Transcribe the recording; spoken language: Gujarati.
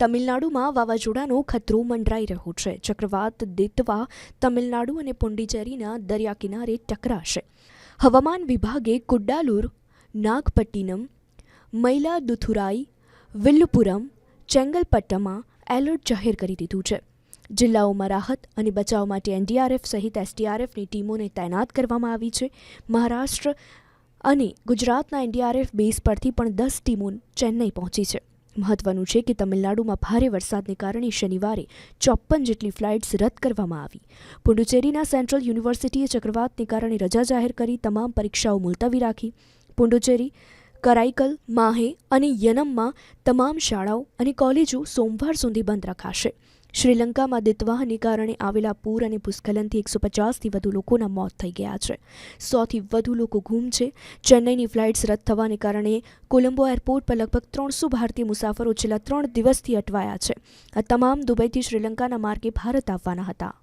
તમિલનાડુમાં વાવાઝોડાનો ખતરો મંડરાઈ રહ્યો છે. ચક્રવાત, દિતવા, તમિલનાડુ અને પુંડિચેરીના દરિયા કિનારે ટકરાશે. હવામાન વિભાગે કુડ્ડાલુર નાગપટ્ટિનમ મૈલાદુથુરાઈ વિલ્લુપુરમ, ચેંગલપટ્ટમાં એલર્ટ જાહેર કરી દીધું છે. જિલ્લાઓમાં રાહત અને બચાવ માટે એનડીઆરએફ સહિત એસડીઆરએફની ટીમોને તૈનાત કરવામાં આવી છે. મહારાષ્ટ્ર અને ગુજરાતના એનડીઆરએફ બેઝ પરથી પણ દસ ટીમો ચેન્નઈ પહોંચી છે. મહત્વનું છે કે તમિલનાડુમાં ભારે વરસાદને કારણે શનિવારે ચોપ્પન જેટલી ફ્લાઇટ્સ રદ કરવામાં આવી. પુડુચેરીના સેન્ટ્રલ યુનિવર્સિટીએ ચક્રવાતને કારણે રજા જાહેર કરી, તમામ પરીક્ષાઓ મુલતવી રાખી. પુડુચેરી કરાઈકલ માહે અને યનમમાં તમામ શાળાઓ અને કોલેજો સોમવાર સુધી બંધ રખાશે. શ્રીલંકામાં દિતવાહને કારણે આવેલા પૂર અને ભૂસ્ખલનથી એકસો પચાસથી વધુ લોકોના મોત થઈ ગયા છે. સોથી વધુ લોકો ગુમ છે. ચેન્નઈની ફ્લાઇટ્સ રદ થવાને કારણે કોલંબો એરપોર્ટ પર લગભગ ત્રણસો ભારતીય મુસાફરો છેલ્લા ત્રણ દિવસથી અટવાયા છે. આ તમામ દુબઈથી શ્રીલંકાના માર્ગે ભારત આવવાના હતા.